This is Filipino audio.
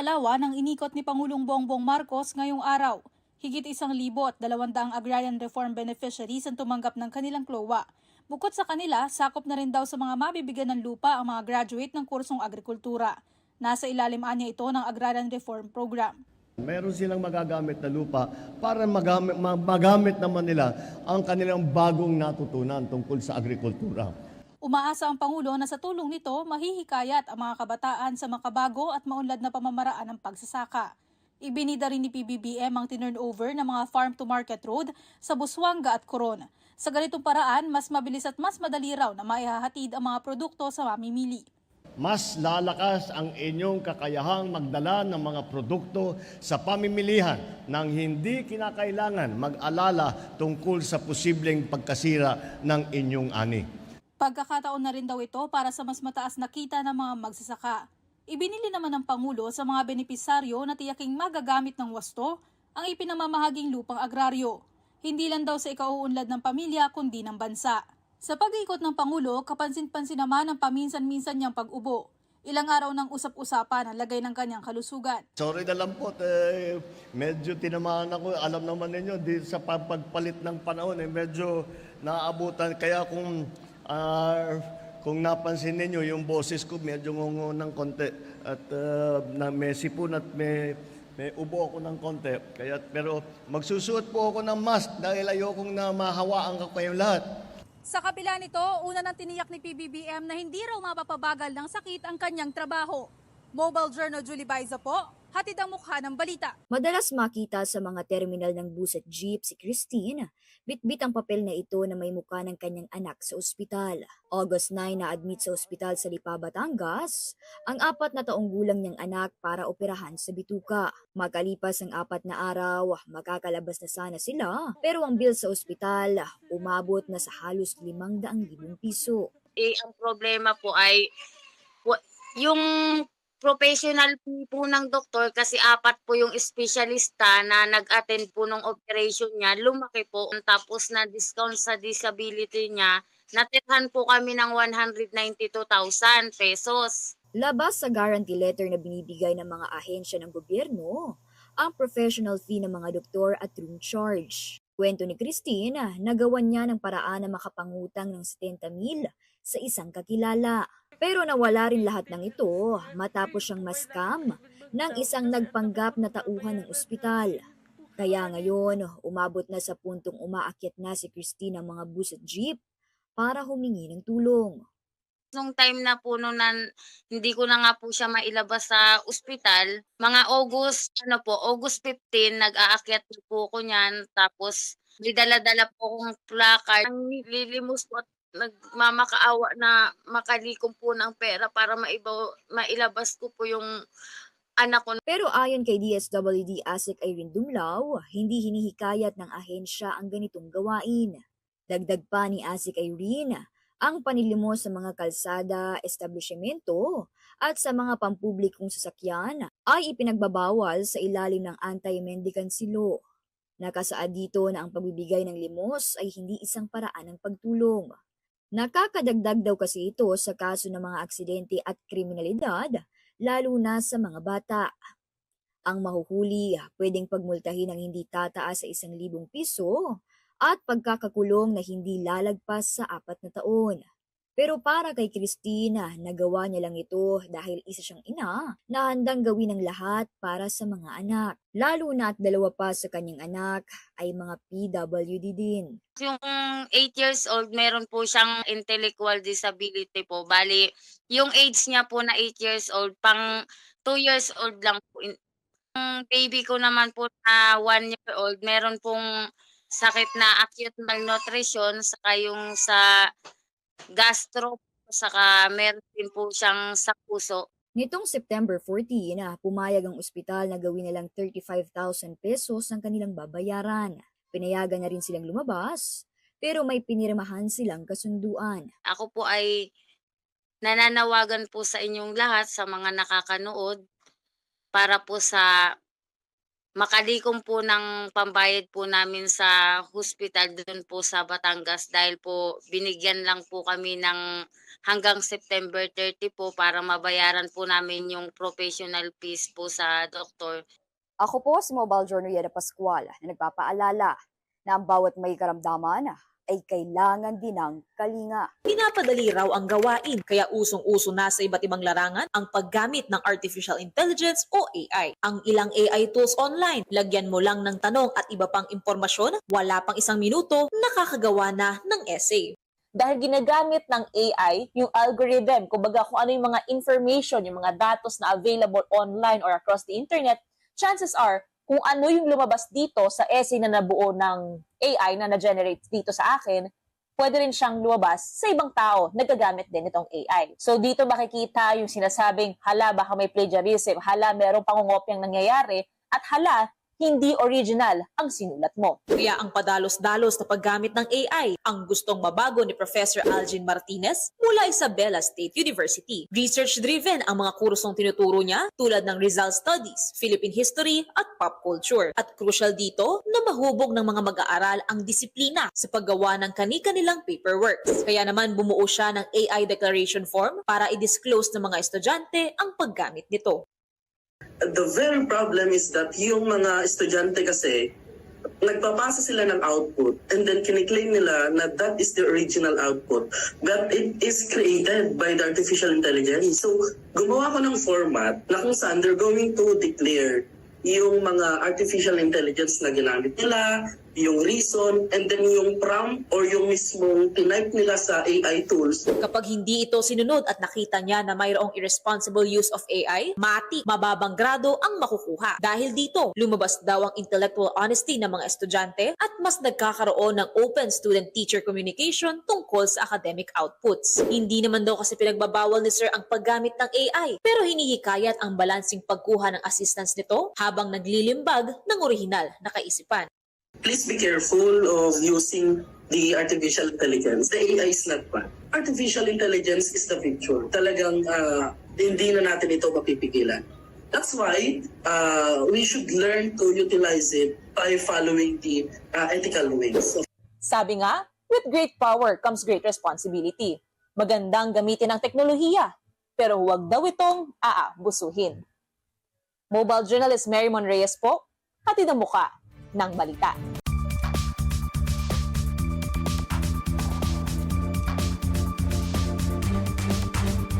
Palawan ang inikot ni Pangulong Bongbong Marcos ngayong araw. Higit isang libo at dalawandaang agrarian reform beneficiaries ang tumanggap ng kanilang klowa. Bukod sa kanila, sakop na rin daw sa mga mabibigyan ng lupa ang mga graduate ng kursong agrikultura. Nasa ilalim anya ito ng Agrarian Reform Program. Meron silang magagamit na lupa para magamit, ma- magamit naman nila ang kanilang bagong natutunan tungkol sa agrikultura. Umaasa ang Pangulo na sa tulong nito, mahihikayat ang mga kabataan sa makabago at maunlad na pamamaraan ng pagsasaka. Ibinida rin ni PBBM ang tinurnover ng mga farm-to-market road sa Busuanga at Coron. Sa ganitong paraan, mas mabilis at mas madali raw na maihahatid ang mga produkto sa mamimili. Mas lalakas ang inyong kakayahang magdala ng mga produkto sa pamimilihan nang hindi kinakailangan mag-alala tungkol sa posibleng pagkasira ng inyong ani. Pagkakataon na rin daw ito para sa mas mataas na kita ng mga magsasaka. Ibinili naman ng Pangulo sa mga benepisaryo na tiyaking magagamit ng wasto ang ipinamamahaging lupang agraryo. Hindi lang daw sa ikauunlad ng pamilya kundi ng bansa. Sa pag-ikot ng Pangulo, kapansin-pansin naman ang paminsan-minsan niyang pag-ubo. Ilang araw ng usap-usapan ang lagay ng kanyang kalusugan. Sorry na lang po, eh, medyo tinamaan ako. Alam naman ninyo, di sa pagpalit ng panahon, eh, medyo naaabutan. Kaya kung, ah, kung napansin ninyo, yung boses ko medyo ngungo ng konti. At ah, na may sipon at may, may ubo ako ng konti. Kaya, pero magsusuot po ako ng mask dahil ayokong na mahawaan ko kayong lahat. Sa kabila nito, una nang tiniyak ni PBBM na hindi raw mapapabagal ng sakit ang kanyang trabaho. Mobile Journal Julie Baiza po, hatid ang mukha ng balita. Madalas makita sa mga terminal ng bus at jeep si Christine, bitbit ang papel na ito na may mukha ng kanyang anak sa ospital. August 9 na admit sa ospital sa Lipa, Batangas, ang apat na taong gulang niyang anak para operahan sa bituka. Magkalipas ang apat na araw, makakalabas na sana sila, pero ang bill sa ospital umabot na sa halos 500,000 piso. eh, ang problema po ay yung professional po ng doktor kasi apat po yung specialista na nag-attend po ng operation niya, lumaki po. Tapos na discount sa disability niya, natirhan po kami ng 192,000 pesos. Labas sa guarantee letter na binibigay ng mga ahensya ng gobyerno, ang professional fee ng mga doktor at room charge. Kwento ni Christine, nagawan niya ng paraan na makapangutang ng 70 mil sa isang kakilala. Pero nawala rin lahat ng ito matapos siyang maskam ng isang nagpanggap na tauhan ng ospital. Kaya ngayon, umabot na sa puntong umaakyat na si Christine ng mga bus at jeep para humingi ng tulong. Nung time na po nung nan, hindi ko na nga po siya mailabas sa ospital, mga August, ano po, August 15, nag-aakyat na po ko niyan. Tapos, may dala-dala po akong placard. Ang nililimos po at nagmamakaawa na makalikom po ng pera para maibaw, mailabas ko po yung anak ko. Pero ayon kay DSWD ASIC Irene Dumlao, hindi hinihikayat ng ahensya ang ganitong gawain. Dagdag pa ni ASIC Irene, ang panilimos sa mga kalsada, establishmento at sa mga pampublikong sasakyan ay ipinagbabawal sa ilalim ng anti-mendicancy law. Nakasaad dito na ang pagbibigay ng limos ay hindi isang paraan ng pagtulong. Nakakadagdag daw kasi ito sa kaso ng mga aksidente at kriminalidad lalo na sa mga bata. Ang mahuhuli pwedeng pagmultahin ng hindi tataas sa isang libong piso at pagkakakulong na hindi lalagpas sa apat na taon. Pero para kay Christina, nagawa niya lang ito dahil isa siyang ina na handang gawin ang lahat para sa mga anak. Lalo na at dalawa pa sa kanyang anak ay mga PWD din. Yung 8 years old, meron po siyang intellectual disability po. Bali, yung age niya po na 8 years old, pang 2 years old lang po. Yung baby ko naman po na 1 year old, meron pong sakit na acute malnutrition, saka yung sa gastro, saka meron din po siyang sa puso. Nitong September 14, na pumayag ang ospital na gawin nilang 35,000 pesos ang kanilang babayaran. Pinayagan na rin silang lumabas, pero may pinirmahan silang kasunduan. Ako po ay nananawagan po sa inyong lahat, sa mga nakakanood, para po sa makalikom po ng pambayad po namin sa hospital doon po sa Batangas dahil po binigyan lang po kami ng hanggang September 30 po para mabayaran po namin yung professional fees po sa doktor. Ako po si Mobile Journal Yeda Pascual na nagpapaalala na ang bawat may karamdaman ay kailangan din ng kalinga. Pinapadali raw ang gawain kaya usong-uso na sa iba't ibang larangan ang paggamit ng artificial intelligence o AI. Ang ilang AI tools online, lagyan mo lang ng tanong at iba pang impormasyon, wala pang isang minuto, nakakagawa na ng essay. Dahil ginagamit ng AI yung algorithm, kumbaga kung ano yung mga information, yung mga datos na available online or across the internet, chances are kung ano yung lumabas dito sa essay na nabuo ng AI na na-generate dito sa akin, pwede rin siyang lumabas sa ibang tao. Na gagamit din itong AI. So dito makikita yung sinasabing, hala baka may plagiarism, hala merong pangungopyang nangyayari, at hala hindi original ang sinulat mo. Kaya ang padalos-dalos na paggamit ng AI ang gustong mabago ni Professor Algin Martinez mula Isabela State University. Research-driven ang mga kursong tinuturo niya tulad ng Rizal Studies, Philippine History at Pop Culture. At crucial dito na mahubog ng mga mag-aaral ang disiplina sa paggawa ng kani-kanilang paperwork. Kaya naman bumuo siya ng AI declaration form para i-disclose ng mga estudyante ang paggamit nito. The very problem is that yung mga estudyante kasi, nagpapasa sila ng output and then kiniklaim nila na that is the original output. But it is created by the artificial intelligence. So, gumawa ko ng format na kung saan they're going to declare yung mga artificial intelligence na ginamit nila, yung reason, and then yung prompt or yung mismong tinype nila sa AI tools Kapag hindi ito sinunod at nakita niya na mayroong irresponsible use of AI, mati, mababang grado ang makukuha. Dahil dito, lumabas daw ang intellectual honesty ng mga estudyante at mas nagkakaroon ng open student-teacher communication tungkol sa academic outputs. Hindi naman daw kasi pinagbabawal ni Sir ang paggamit ng AI, pero hinihikayat ang balansing pagkuha ng assistance nito habang naglilimbag ng orihinal na kaisipan. Please be careful of using the artificial intelligence. The AI is not bad. Artificial intelligence is the future. Talagang ah, hindi na natin ito mapipigilan. That's why uh, we should learn to utilize it by following the ah, ethical ways. Sabi nga, with great power comes great responsibility. Magandang gamitin ang teknolohiya, pero huwag daw itong aabusuhin. Mobile journalist Mary Mon Reyes po, hatid ang muka ng balita.